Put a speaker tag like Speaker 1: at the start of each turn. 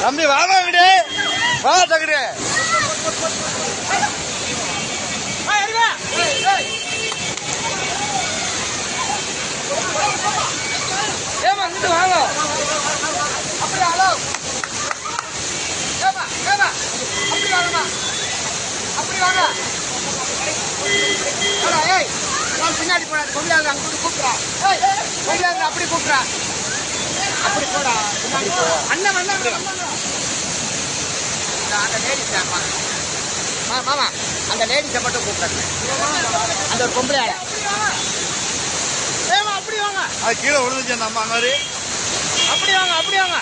Speaker 1: தம்பி வாங்க விடு வா தகுடு ஏமா இங்கிட்டு வாங்க அப்படி ஹலோ ஏமா ஏமா அப்படி வாங்கம்மா அப்படி வாங்க அடா, ஏய் நான் பின்னாடி போடா கொண்டாந்து அங்க கூட்டு கூப்பிட்றா. கொண்டாந்து அப்படி கூப்பிட்றா. அப்படி போடா. அண்ணன் வந்தா அந்த லேடிஸ் அம்மா மா மாமா அந்த லேடிஸை மட்டும் கூப்பிடுங்க அந்த ஒரு பொம்பளை ஆளை. ஏமா அப்படி வாங்க.
Speaker 2: அது கீழே விழுந்துச்சு அந்த அம்மா மாதிரி.
Speaker 1: அப்படி வாங்க அப்படி வாங்க.